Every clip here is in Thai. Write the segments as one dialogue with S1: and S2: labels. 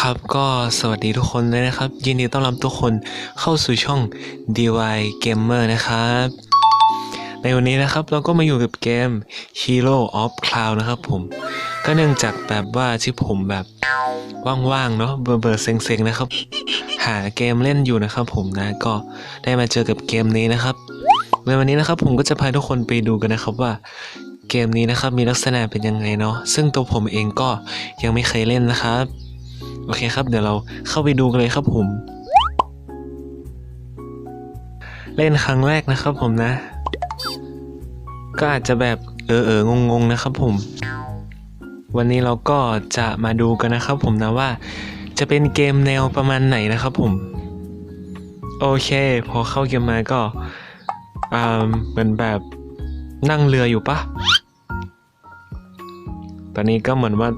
S1: ครับก็สวัสดีทุกคนเลยนะครับ ยินดีต้อนรับทุกคนเข้าสู่ช่อง DY Gamer นะครับ ในวันนี้นะครับเราก็มาอยู่กับเกม Hero of Cloud นะครับผม ก็เนื่องจากแบบว่าที่ผมแบบว่างๆเนาะเบื่อๆเซ็งๆนะครับ หาเกมเล่นอยู่นะครับผมนะก็ได้มาเจอกับเกมนี้นะครับ ในวันนี้นะครับผมก็จะพาทุกคนไปดูกันนะครับว่าเกมนี้นะครับมีลักษณะเป็นยังไงเนาะซึ่งตัวผมเองก็ยังไม่เคยเล่นนะครับ โอเคครับ เดี๋ยวเราเข้าไปดูกันเลยครับผม เล่นครั้งแรกนะครับผมนะ ก็อาจจะแบบเออเอองงงๆนะครับผม วันนี้เราก็จะมาดูกันนะครับผมนะว่า จะเป็นเกมแนวประมาณไหนนะครับผม โอเค พอเข้าเกมมาก็อ่าเหมือนแบบนั่งเรืออยู่ปะตอนนี้ก็เหมือนว่า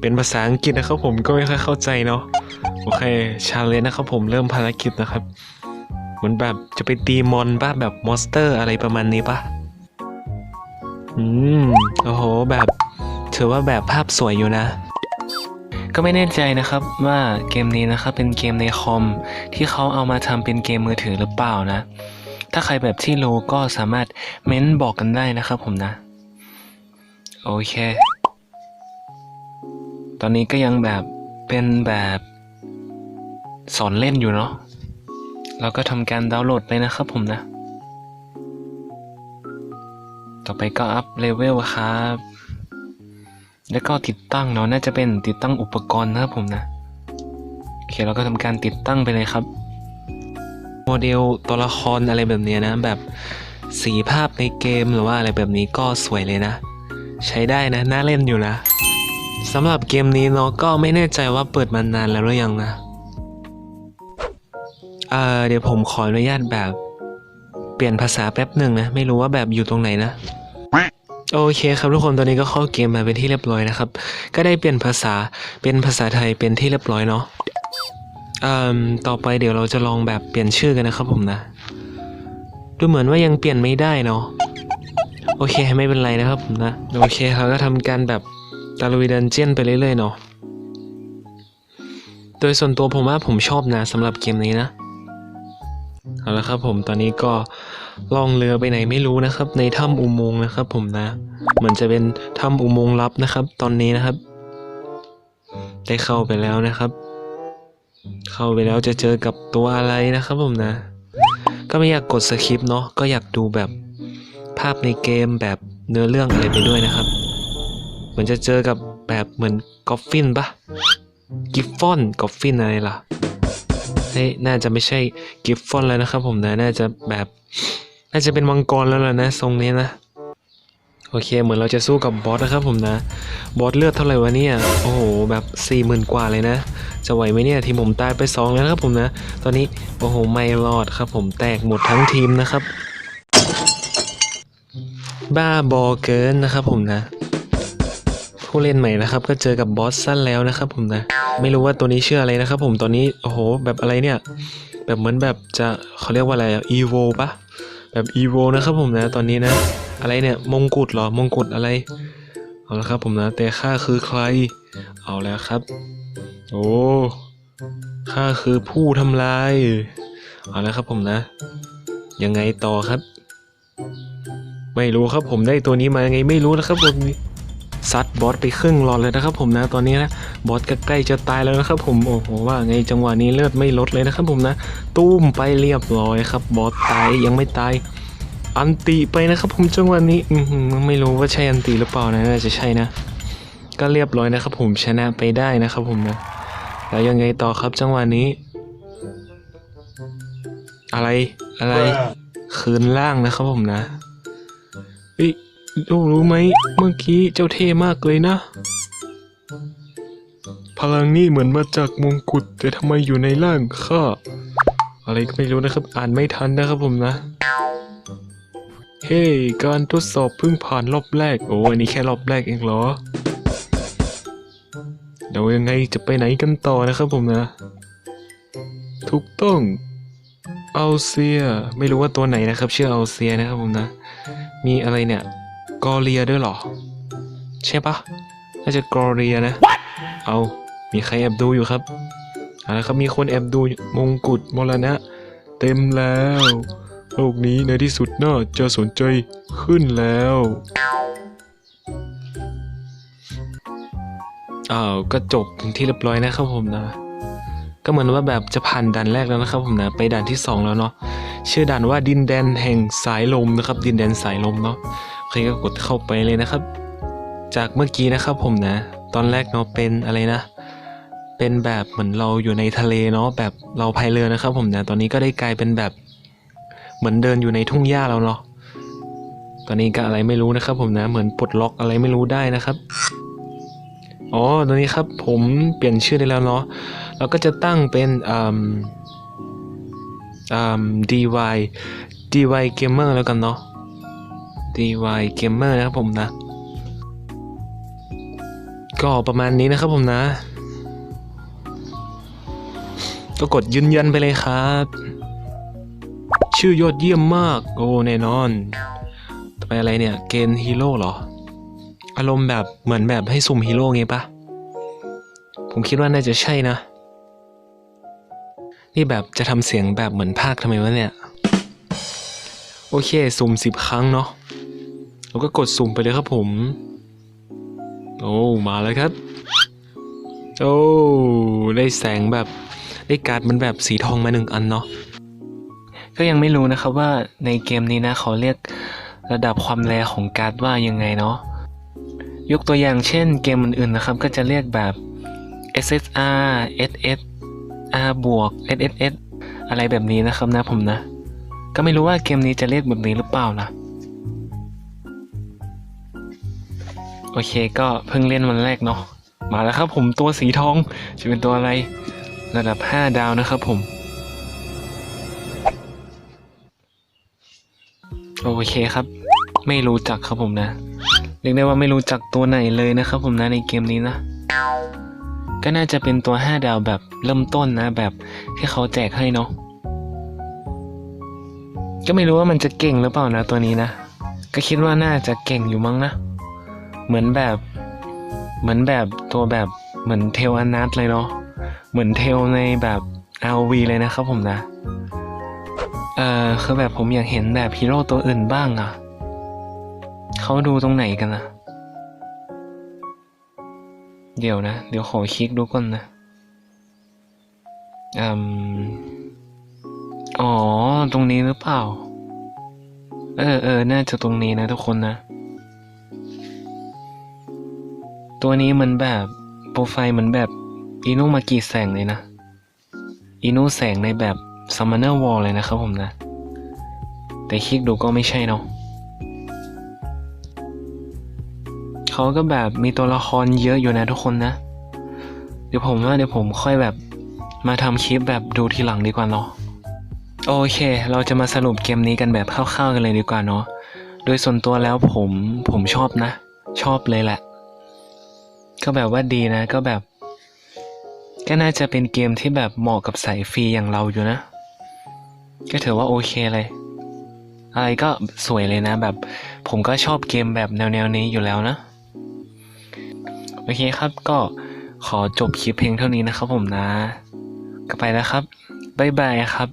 S1: เป็นภาษาอังกฤษนะครับผมก็ไม่ค่อยเข้าใจเนาะโอเคชาเลนนะครับผมเริ่มภารกิจนะครับเหมือนแบบจะไปตีมอนป่ะแบบมอนสเตอร์อะไรประมาณนี้ป่ะอืมโอ้โหแบบถือว่าแบบภาพสวยอยู่นะ ก็ไม่แน่ใจนะครับว่าเกมนี้นะครับเป็นเกมในคอมที่เขาเอามาทำเป็นเกมมือถือหรือเปล่านะ ถ้าใครแบบที่รู้ก็สามารถเม้นบอกกันได้นะครับผมนะ โอเค ตอนนี้ก็ยังแบบเป็นแบบสอนเล่นอยู่เนาะเราก็ทำการดาวน์โหลดไปนะครับผมนะ ต่อไปก็อัพเลเวลครับ แล้วก็ติดตั้งเนาะน่าจะเป็นติดตั้งอุปกรณ์นะครับผมนะ โอเคเราก็ทำการติดตั้งไปเลยครับ โมเดลตัวละครอะไรแบบนี้นะ แบบสีภาพในเกมหรือว่าอะไรแบบนี้ก็สวยเลยนะ ใช้ได้นะ น่าเล่นอยู่นะ สำหรับเกมนี้เนาะก็ไม่แน่ใจว่าเปิดมานานแล้วหรือยังนะ เอ่อเดี๋ยวผมขออนุญาตแบบ เปลี่ยนภาษาแป๊บหนึ่งนะ ไม่รู้ว่าแบบอยู่ตรงไหนนะโอเคครับทุกคนตอนนี้ก็เข้าเกมมาเป็นที่เรียบร้อยนะครับ ก็ได้เปลี่ยนภาษาเป็นภาษาไทยเป็นที่เรียบร้อยเนาะเอ่อต่อไปเดี๋ยวเราจะลองแบบเปลี่ยนชื่อกันนะครับผมนะ ดูเหมือนว่ายังเปลี่ยนไม่ได้เนาะโอเคไม่เป็นไรนะครับผมนะ โอเคเราก็ทำการแบบ ตะลุยดันเจียนไปเรื่อยๆเนาะ โดยส่วนตัวผมว่าผมชอบนะสำหรับเกมนี้นะ เอาละครับผมตอนนี้ก็ล่องเรือไปไหนไม่รู้นะครับ ในถ้ำอุโมงค์นะครับ ผมนะ เหมือนจะเป็นถ้ำอุโมงค์ลับนะครับ ตอนนี้นะครับ ได้เข้าไปแล้วนะครับ เข้าไปแล้วจะเจอกับตัวอะไรนะครับ ผมนะ ก็ไม่อยากกดสคริปต์เนาะก็อยากดูแบบภาพในเกมแบบเนื้อเรื่องอะไรไปด้วยนะครับ มือนจะเจอกับแบบเหมือนกอฟฟินปะกิฟฟอนกอฟฟินอะไรล่ะเฮ้ยน่าจะไม่ใช่กิฟฟอนแล้วนะครับผมนะ น่าจะแบบ น่าจะเป็นมังกรแล้วล่ะนะ ทรงนี้นะ โอเค เหมือนเราจะสู้กับบอสนะครับผมนะ บอสเลือดเท่าไหร่วะเนี่ย โอ้โห แบบสี่หมื่นกว่าเลยนะ จะไหวไหมเนี่ยทีมผมตายไปสองแล้วนะครับผมนะ ตอนนี้ โอ้โห ไม่รอดครับผมแตกหมดทั้งทีมนะครับ บ้าบอเกินนะครับผมนะ ผู้เล่นใหม่นะครับ ก็เจอกับบอสสั้นแล้วนะครับผมนะ ไม่รู้ว่าตัวนี้ชื่ออะไรนะครับผมตอนนี้โอ้โหแบบอะไรเนี่ย แบบเหมือนแบบจะเขาเรียกว่าอะไรอีโวปะแบบอีโวนะครับผมนะ ตอนนี้นะ อะไรเนี่ยมงกุฎเหรอมงกุฎอะไรเอาละครับผมนะแต่ข้าคือใคร เอาแล้วครับ โอ้ข้าคือผู้ทำลายเอาแล้วครับผมนะ ยังไงต่อครับ ไม่รู้ครับผมได้ตัวนี้มายังไงไม่รู้นะครับผม ซัดบอสไปครึ่งหลอดเลยนะครับผมนะตอนนี้นะบอสก็ใกล้จะตายแล้วนะครับผมโอ้โหว่าไงจังหวะนี้เลือดไม่ลดเลยนะครับผมนะตุ้มไปเรียบร้อยครับบอสตายยังไม่ตายอันติไปนะครับผมจังหวะนี้อือหือไม่รู้ว่าใช่อันติหรือเปล่านะน่าจะใช่นะ ก็เรียบร้อยนะครับผมชนะไปได้นะครับผมนะแล้วยังไงต่อครับจังหวะนี้ อะไรอะไรคืนล่างนะครับผมนะเฮ้ยรู้รู้ไหม เมื่อกี้เจ้าเท่มากเลยนะ พลังนี่เหมือนมาจากมงกุฎแต่ทำไมอยู่ในร่างข้าอะไรก็ไม่รู้นะครับ อ่านไม่ทันนะครับผมนะ เฮ้การทดสอบเพิ่งผ่านรอบแรก โอ้อันนี้แค่รอบแรกเองเหรอ เดี๋ยวยังไงจะไปไหนกันต่อนะครับผมนะ ถูกต้องเอาเซีย ไม่รู้ว่าตัวไหนนะครับ ชื่อเอาเซียนะครับผมนะ มีอะไรเนี่ย กอเรียด้วยเหรอ ใช่ปะน่าจะกอเรียนะเอา มีใครแอบดูอยู่ครับเอาละครับมีคนแอบดูมงกุฎมรณะ เต็มแล้วโลกนี้ในที่สุดน่าจะสนใจขึ้นแล้ว อ้าวก็จบถึงที่เรียบร้อยนะครับผมนะ ก็เหมือนว่าแบบจะผ่านด่านแรกแล้วนะครับผมนะ ไปด่านที่สองแล้วเนาะ ชื่อด่านว่าดินแดนแห่งสายลมนะครับ ดินแดนสายลมเนาะ ใครก็กดเข้าไปเลยนะครับ จากเมื่อกี้นะครับผมนะ ตอนแรกเนาะเป็นอะไรนะ เป็นแบบเหมือนเราอยู่ในทะเลเนาะแบบเราพายเรือนะครับ ผมนะตอนนี้ก็ได้กลายเป็นแบบ เหมือนเดินอยู่ในทุ่งหญ้าแล้วเนาะตอนนี้ก็อะไรไม่รู้นะครับ ผมนะเหมือนปลดล็อกอะไรไม่รู้ได้นะครับอ๋อตอนนี้ครับผมเปลี่ยนชื่อได้แล้วเนาะเราก็จะตั้งเป็นอืมอืม dy dy gamer แล้วกันเนาะ dy gamer นะครับผมนะ ก็ประมาณนี้นะครับผมนะ ก็กดยืนยันไปเลยครับ ชื่อยอดเยี่ยมมาก โอ้แน่นอนต่อไปอะไรเนี่ย เกณฑ์ฮีโร่เหรอ อารมณ์แบบเหมือนแบบให้สุ่มฮีโร่ไงปะผมคิดว่าน่าจะใช่นะ นี่แบบจะทำเสียงแบบเหมือนภาคทำไมวะเนี่ย โอเค สุ่มสิบครั้งเนาะ แล้วก็กดสุ่มไปเลยครับผม โอ้มาแล้วครับ โอ้ได้แสงแบบได้การ์ดมันแบบสีทองมาหนึ่งอันเนาะก็ยังไม่รู้นะครับว่าในเกมนี้นะเขาเรียกระดับความแรงของการ์ดว่ายังไงเนาะยกตัวอย่างเช่นเกมอื่นๆนะครับ ก็จะเรียกแบบ SSR SS R บวก SSS อะไรแบบนี้นะครับนะผมนะ ก็ไม่รู้ว่าเกมนี้จะเรียกแบบนี้หรือเปล่านะ โอเคก็เพิ่งเล่นวันแรกเนาะมาแล้วครับผมตัวสีทองจะเป็นตัวอะไร ระดับ 5 ดาวนะครับผม โอเคครับ ไม่รู้จักครับผมนะ เรียกได้ว่าไม่รู้จักตัวไหนเลยนะครับผมนะในเกมนี้นะ ก็น่าจะเป็นตัว 5 ดาวแบบเริ่มต้นนะ แบบที่เขาแจกให้เนาะก็ไม่รู้ว่ามันจะเก่งหรือเปล่านะตัวนี้นะ ก็คิดว่าน่าจะเก่งอยู่มั้งนะ เหมือนแบบ เหมือนแบบตัวแบบเหมือนเทลอนัทเลยเนาะเหมือนเทลในแบบ RV เลยนะครับผมนะ เอ่อคือแบบผมอยากเห็นแบบฮีโร่ตัวอื่นบ้างอะเขาดูตรงไหนกันนะเดี๋ยวนะ เดี๋ยวขอคลิกดูก่อนนะอืมอ๋อ ตรงนี้หรือเปล่า เออเออน่าจะตรงนี้นะทุกคนนะ ตัวนี้มันแบบโปรไฟล์เหมือนแบบอินุมากิแสงเลยนะอินุแสงในแบบ Summoner Wall เลยนะครับผมนะ แต่คลิกดูก็ไม่ใช่เนาะเขาก็แบบมีตัวละครเยอะอยู่นะทุกคนนะ เดี๋ยวผมว่าเดี๋ยวผมค่อยแบบมาทำคลิปแบบดูทีหลังดีกว่าเนาะโอเค เราจะมาสรุปเกมนี้กันแบบคร่าวๆกันเลยดีกว่าเนาะโดยส่วนตัวแล้วผมผมชอบนะ ชอบเลยแหละ ก็แบบว่าดีนะก็แบบ ก็น่าจะเป็นเกมที่แบบเหมาะกับสายฟรีอย่างเราอยู่นะ ก็ถือว่าโอเคเลย อะไรก็สวยเลยนะ แบบ ผมก็ชอบเกมแบบแนวๆนี้อยู่แล้วนะ โอเคครับก็ขอจบคลิปเพลงเท่านี้นะครับผมนะ ก็ไปแล้วครับ บ๊ายบายครับ